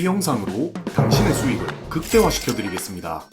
이 영상으로 당신의 수익을 극대화시켜 드리겠습니다.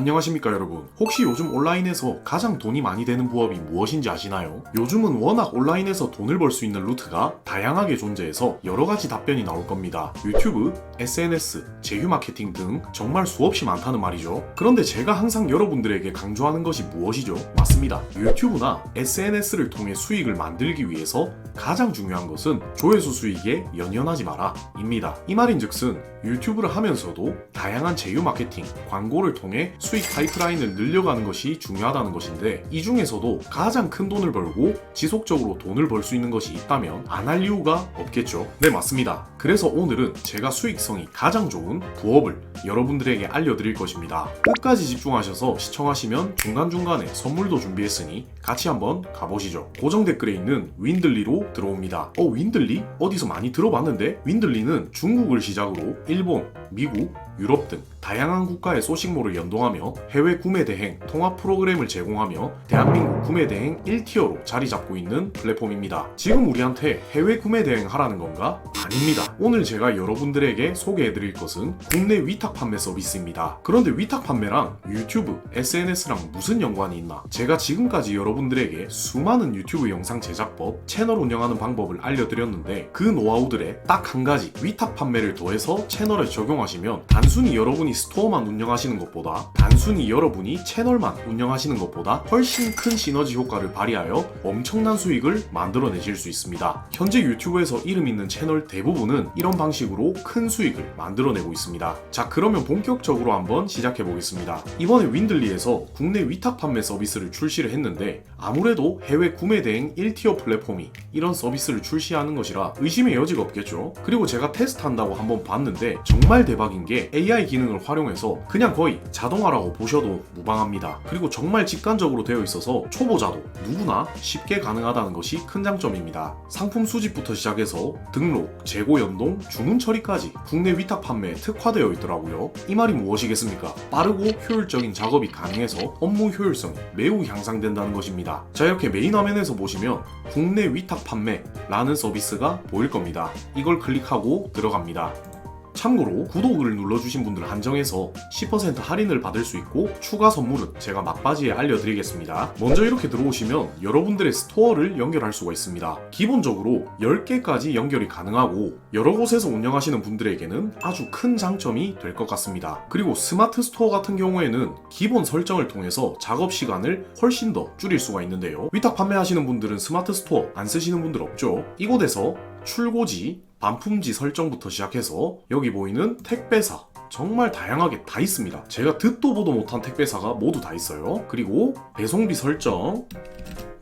안녕하십니까 여러분. 혹시 요즘 온라인에서 가장 돈이 많이 되는 부업이 무엇인지 아시나요? 요즘은 워낙 온라인에서 돈을 벌 수 있는 루트가 다양하게 존재해서 여러 가지 답변이 나올 겁니다. 유튜브, SNS, 제휴 마케팅 등 정말 수없이 많다는 말이죠. 그런데 제가 항상 여러분들에게 강조하는 것이 무엇이죠? 맞습니다. 유튜브나 SNS를 통해 수익을 만들기 위해서 가장 중요한 것은 조회수 수익에 연연하지 마라 입니다. 이 말인즉슨 유튜브를 하면서도 다양한 제휴 마케팅, 광고를 통해 수익 파이프라인을 늘려가는 것이 중요하다는 것인데 이 중에서도 가장 큰 돈을 벌고 지속적으로 돈을 벌 수 있는 것이 있다면 안 할 이유가 없겠죠. 네, 맞습니다. 그래서 오늘은 제가 수익성이 가장 좋은 부업을 여러분들에게 알려드릴 것입니다. 끝까지 집중하셔서 시청하시면 중간중간에 선물도 준비했으니 같이 한번 가보시죠. 고정 댓글에 있는 윈들리로 들어옵니다. 어, 윈들리? 어디서 많이 들어봤는데? 윈들리는 중국을 시작으로 일본, 미국, 유럽 등 다양한 국가의 소식몰을 연동하며 해외 구매 대행 통합 프로그램을 제공하며 대한민국 구매 대행 1티어로 자리 잡고 있는 플랫폼입니다. 지금 우리한테 해외 구매 대행 하라는 건가? 아닙니다. 오늘 제가 여러분들에게 소개해드릴 것은 국내 위탁 판매 서비스입니다. 그런데 위탁 판매랑 유튜브, SNS랑 무슨 연관이 있나? 제가 지금까지 여러분들에게 수많은 유튜브 영상 제작법, 채널 운영하는 방법을 알려드렸는데 그 노하우들에 딱 한 가지 위탁 판매를 더해서 채널에 적용하시면 단순히 여러분이 스토어만 운영하시는 것보다 단순히 여러분이 채널만 운영하시는 것보다 훨씬 큰 시너지 효과를 발휘하여 엄청난 수익을 만들어내실 수 있습니다. 현재 유튜브에서 이름 있는 채널 대부분은 이런 방식으로 큰 수익을 만들어내고 있습니다. 자, 그러면 본격적으로 한번 시작해 보겠습니다. 이번에 윈들리에서 국내 위탁 판매 서비스를 출시를 했는데 아무래도 해외 구매 대행 1티어 플랫폼이 이런 서비스를 출시하는 것이라 의심의 여지가 없겠죠. 그리고 제가 테스트한다고 한번 봤는데 정말 대박인 게 AI 기능을 활용해서 그냥 거의 자동화라고 보셔도 무방합니다. 그리고 정말 직관적으로 되어 있어서 초보자도 누구나 쉽게 가능하다는 것이 큰 장점입니다. 상품 수집부터 시작해서 등록, 재고 연동, 주문 처리까지 국내 위탁 판매에 특화되어 있더라고요. 이 말이 무엇이겠습니까? 빠르고 효율적인 작업이 가능해서 업무 효율성이 매우 향상된다는 것입니다. 자 이렇게 메인 화면에서 보시면 국내 위탁 판매라는 서비스가 보일 겁니다. 이걸 클릭하고 들어갑니다. 참고로 구독을 눌러주신 분들 한정해서 10% 할인을 받을 수 있고 추가 선물은 제가 막바지에 알려드리겠습니다. 먼저 이렇게 들어오시면 여러분들의 스토어를 연결할 수가 있습니다. 기본적으로 10개까지 연결이 가능하고 여러 곳에서 운영하시는 분들에게는 아주 큰 장점이 될 것 같습니다. 그리고 스마트 스토어 같은 경우에는 기본 설정을 통해서 작업 시간을 훨씬 더 줄일 수가 있는데요. 위탁 판매하시는 분들은 스마트 스토어 안 쓰시는 분들 없죠? 이곳에서 출고지, 반품지 설정부터 시작해서 여기 보이는 택배사 정말 다양하게 다 있습니다. 제가 듣도 보도 못한 택배사가 모두 다 있어요. 그리고 배송비 설정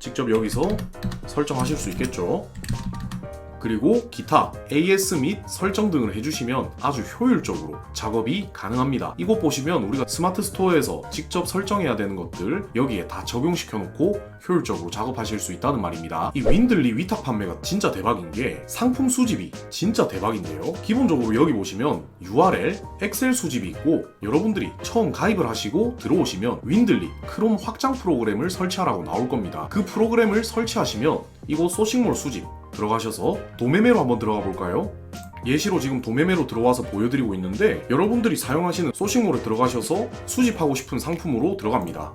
직접 여기서 설정하실 수 있겠죠. 그리고 기타 AS 및 설정 등을 해주시면 아주 효율적으로 작업이 가능합니다. 이곳 보시면 우리가 스마트 스토어에서 직접 설정해야 되는 것들 여기에 다 적용시켜 놓고 효율적으로 작업하실 수 있다는 말입니다. 이 윈들리 위탁 판매가 진짜 대박인 게 상품 수집이 진짜 대박인데요. 기본적으로 여기 보시면 URL, 엑셀 수집이 있고 여러분들이 처음 가입을 하시고 들어오시면 윈들리 크롬 확장 프로그램을 설치하라고 나올 겁니다. 그 프로그램을 설치하시면 이곳 소식몰 수집 들어가셔서 도매매로 한번 들어가 볼까요? 예시로 지금 도매매로 들어와서 보여드리고 있는데 여러분들이 사용하시는 소식몰에 들어가셔서 수집하고 싶은 상품으로 들어갑니다.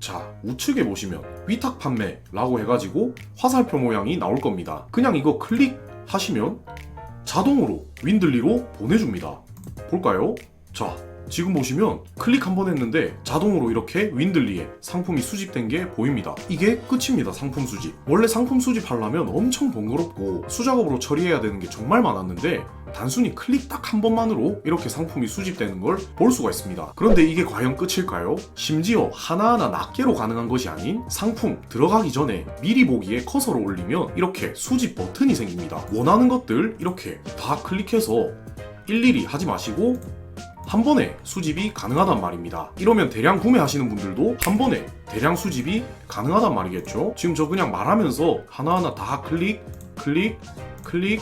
자, 우측에 보시면 위탁 판매라고 해가지고 화살표 모양이 나올 겁니다. 그냥 이거 클릭하시면 자동으로 윈들리로 보내줍니다. 볼까요? 자, 지금 보시면 클릭 한 번 했는데 자동으로 이렇게 윈들리에 상품이 수집된 게 보입니다. 이게 끝입니다. 상품 수집. 원래 상품 수집하려면 엄청 번거롭고 수작업으로 처리해야 되는 게 정말 많았는데 단순히 클릭 딱 한 번만으로 이렇게 상품이 수집되는 걸 볼 수가 있습니다. 그런데 이게 과연 끝일까요? 심지어 하나하나 낱개로 가능한 것이 아닌 상품 들어가기 전에 미리 보기에 커서를 올리면 이렇게 수집 버튼이 생깁니다. 원하는 것들 이렇게 다 클릭해서 일일이 하지 마시고 한 번에 수집이 가능하단 말입니다. 이러면 대량 구매하시는 분들도 한 번에 대량 수집이 가능하단 말이겠죠. 지금 저 그냥 말하면서 하나하나 다 클릭, 클릭, 클릭,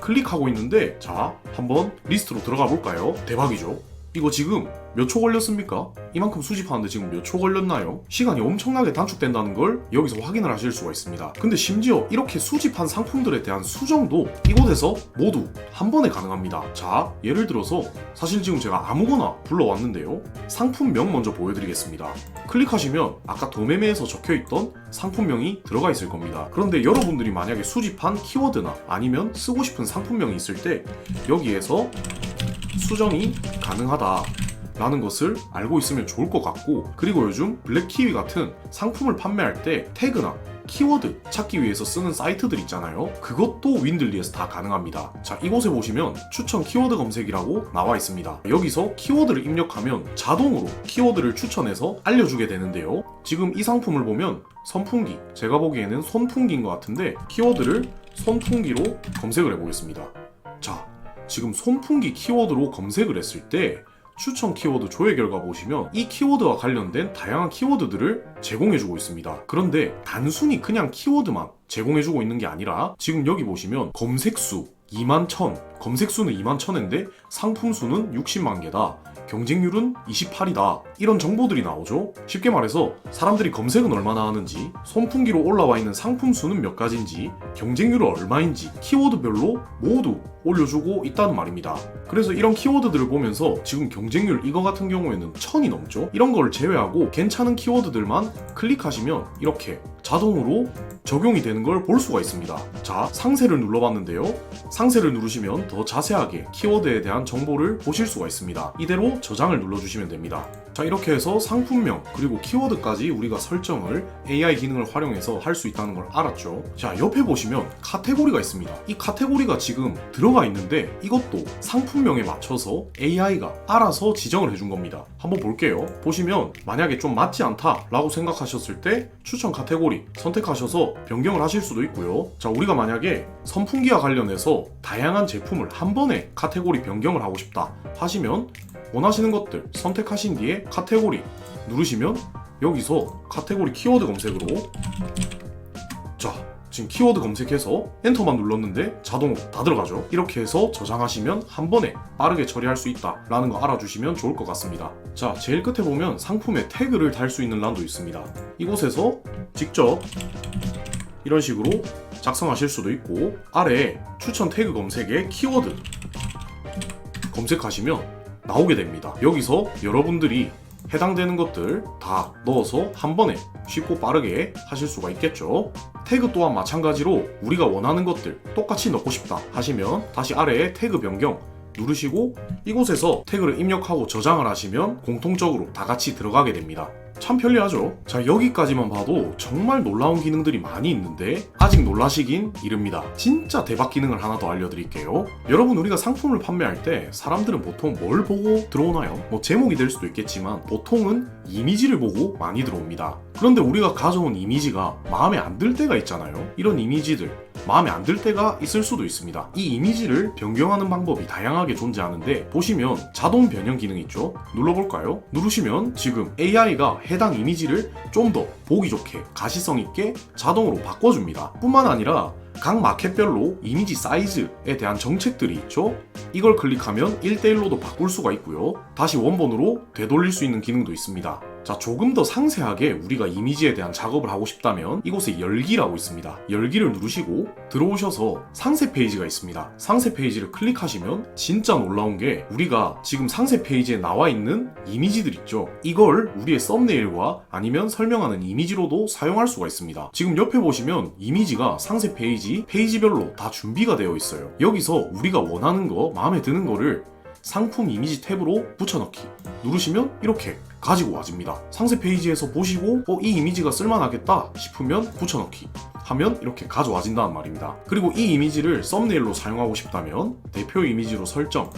클릭하고 있는데 자, 한번 리스트로 들어가 볼까요? 대박이죠. 이거 지금 몇 초 걸렸습니까? 이만큼 수집하는데 지금 몇 초 걸렸나요? 시간이 엄청나게 단축된다는 걸 여기서 확인을 하실 수가 있습니다. 근데 심지어 이렇게 수집한 상품들에 대한 수정도 이곳에서 모두 한 번에 가능합니다. 자, 예를 들어서 사실 지금 제가 아무거나 불러왔는데요. 상품명 먼저 보여드리겠습니다. 클릭하시면 아까 도매매에서 적혀있던 상품명이 들어가 있을 겁니다. 그런데 여러분들이 만약에 수집한 키워드나 아니면 쓰고 싶은 상품명이 있을 때 여기에서 수정이 가능하다. 라는 것을 알고 있으면 좋을 것 같고 그리고 요즘 블랙키위 같은 상품을 판매할 때 태그나 키워드 찾기 위해서 쓰는 사이트들 있잖아요. 그것도 윈들리에서 다 가능합니다. 자 이곳에 보시면 추천 키워드 검색이라고 나와 있습니다. 여기서 키워드를 입력하면 자동으로 키워드를 추천해서 알려주게 되는데요. 지금 이 상품을 보면 선풍기 제가 보기에는 손풍기인 것 같은데 키워드를 손풍기로 검색을 해보겠습니다. 자 지금 손풍기 키워드로 검색을 했을 때 추천 키워드 조회 결과 보시면 이 키워드와 관련된 다양한 키워드들을 제공해주고 있습니다. 그런데 단순히 그냥 키워드만 제공해주고 있는 게 아니라 지금 여기 보시면 검색수 2만 1000, 검색수는 2만 1000인데 상품수는 60만 개다. 경쟁률은 28이다. 이런 정보들이 나오죠. 쉽게 말해서 사람들이 검색은 얼마나 하는지, 손풍기로 올라와 있는 상품 수는 몇 가지인지, 경쟁률은 얼마인지 키워드별로 모두 올려주고 있다는 말입니다. 그래서 이런 키워드들을 보면서 지금 경쟁률 이거 같은 경우에는 천이 넘죠. 이런 걸 제외하고 괜찮은 키워드들만 클릭하시면 이렇게 자동으로 적용이 되는 걸 볼 수가 있습니다. 자, 상세를 눌러봤는데요. 상세를 누르시면 더 자세하게 키워드에 대한 정보를 보실 수가 있습니다. 이대로 저장을 눌러주시면 됩니다. 자, 이렇게 해서 상품명 그리고 키워드까지 우리가 설정을 AI 기능을 활용해서 할 수 있다는 걸 알았죠. 자, 옆에 보시면 카테고리가 있습니다. 이 카테고리가 지금 들어 가 있는데 이것도 상품명에 맞춰서 AI가 알아서 지정을 해준 겁니다. 한번 볼게요. 보시면 만약에 좀 맞지 않다라고 생각하셨을 때 추천 카테고리 선택하셔서 변경을 하실 수도 있고요. 자, 우리가 만약에 선풍기와 관련해서 다양한 제품을 한 번에 카테고리 변경을 하고 싶다 하시면 원하시는 것들 선택하신 뒤에 카테고리 누르시면 여기서 카테고리 키워드 검색으로 자 지금 키워드 검색해서 엔터만 눌렀는데 자동으로 다 들어가죠. 이렇게 해서 저장하시면 한 번에 빠르게 처리할 수 있다 라는 거 알아주시면 좋을 것 같습니다. 자 제일 끝에 보면 상품에 태그를 달 수 있는 란도 있습니다. 이곳에서 직접 이런 식으로 작성하실 수도 있고 아래에 추천 태그 검색에 키워드 검색하시면 나오게 됩니다. 여기서 여러분들이 해당되는 것들 다 넣어서 한 번에 쉽고 빠르게 하실 수가 있겠죠. 태그 또한 마찬가지로 우리가 원하는 것들 똑같이 넣고 싶다 하시면 다시 아래에 태그 변경 누르시고 이곳에서 태그를 입력하고 저장을 하시면 공통적으로 다 같이 들어가게 됩니다. 참 편리하죠? 자, 여기까지만 봐도 정말 놀라운 기능들이 많이 있는데 아직 놀라시긴 이릅니다. 진짜 대박 기능을 하나 더 알려드릴게요. 여러분, 우리가 상품을 판매할 때 사람들은 보통 뭘 보고 들어오나요? 뭐 제목이 될 수도 있겠지만 보통은 이미지를 보고 많이 들어옵니다. 그런데 우리가 가져온 이미지가 마음에 안 들 때가 있잖아요. 이런 이미지들 마음에 안 들 때가 있을 수도 있습니다. 이 이미지를 변경하는 방법이 다양하게 존재하는데 보시면 자동 변형 기능 있죠? 눌러볼까요? 누르시면 지금 AI가 해당 이미지를 좀 더 보기 좋게 가시성 있게 자동으로 바꿔줍니다. 뿐만 아니라 각 마켓별로 이미지 사이즈에 대한 정책들이 있죠? 이걸 클릭하면 1대1로도 바꿀 수가 있고요. 다시 원본으로 되돌릴 수 있는 기능도 있습니다. 자, 조금 더 상세하게 우리가 이미지에 대한 작업을 하고 싶다면 이곳에 열기라고 있습니다. 열기를 누르시고 들어오셔서 상세 페이지가 있습니다. 상세 페이지를 클릭하시면 진짜 놀라운 게 우리가 지금 상세 페이지에 나와 있는 이미지들 있죠. 이걸 우리의 썸네일과 아니면 설명하는 이미지로도 사용할 수가 있습니다. 지금 옆에 보시면 이미지가 상세 페이지, 페이지별로 다 준비가 되어 있어요. 여기서 우리가 원하는 거, 마음에 드는 거를 상품 이미지 탭으로 붙여넣기 누르시면 이렇게 가지고 와집니다. 상세 페이지에서 보시고 어, 이 이미지가 쓸만하겠다 싶으면 붙여넣기 하면 이렇게 가져와진다는 말입니다. 그리고 이 이미지를 썸네일로 사용하고 싶다면 대표 이미지로 설정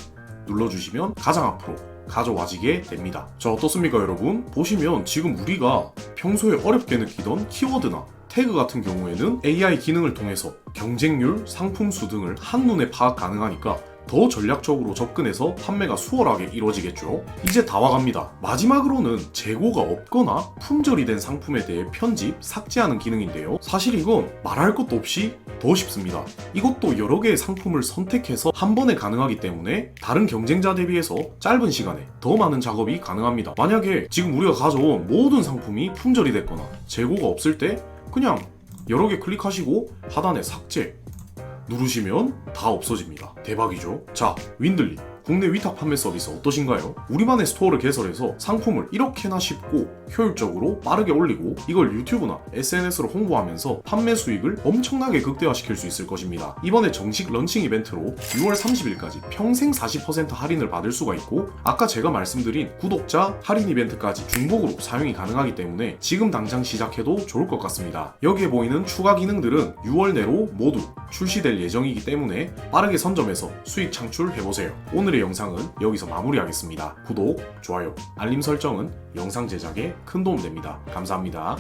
눌러주시면 가장 앞으로 가져와지게 됩니다. 자 어떻습니까 여러분? 보시면 지금 우리가 평소에 어렵게 느끼던 키워드나 태그 같은 경우에는 AI 기능을 통해서 경쟁률, 상품 수 등을 한눈에 파악 가능하니까 더 전략적으로 접근해서 판매가 수월하게 이루어지겠죠. 이제 다 와갑니다. 마지막으로는 재고가 없거나 품절이 된 상품에 대해 편집, 삭제하는 기능인데요. 사실 이건 말할 것도 없이 더 쉽습니다. 이것도 여러 개의 상품을 선택해서 한 번에 가능하기 때문에 다른 경쟁자 대비해서 짧은 시간에 더 많은 작업이 가능합니다. 만약에 지금 우리가 가져온 모든 상품이 품절이 됐거나 재고가 없을 때 그냥 여러 개 클릭하시고 하단에 삭제 누르시면 다 없어집니다. 대박이죠? 자, 윈들리. 국내 위탁 판매 서비스 어떠신가요? 우리만의 스토어를 개설해서 상품을 이렇게나 쉽고 효율적으로 빠르게 올리고 이걸 유튜브나 SNS로 홍보하면서 판매 수익을 엄청나게 극대화시킬 수 있을 것입니다. 이번에 정식 런칭 이벤트로 6월 30일까지 평생 40% 할인을 받을 수가 있고 아까 제가 말씀드린 구독자 할인 이벤트까지 중복으로 사용이 가능하기 때문에 지금 당장 시작해도 좋을 것 같습니다. 여기에 보이는 추가 기능들은 6월 내로 모두 출시될 예정이기 때문에 빠르게 선점해서 수익 창출해보세요. 오늘의 영상은 여기서 마무리하겠습니다. 구독, 좋아요, 알림 설정은 영상 제작에 큰 도움 됩니다. 감사합니다.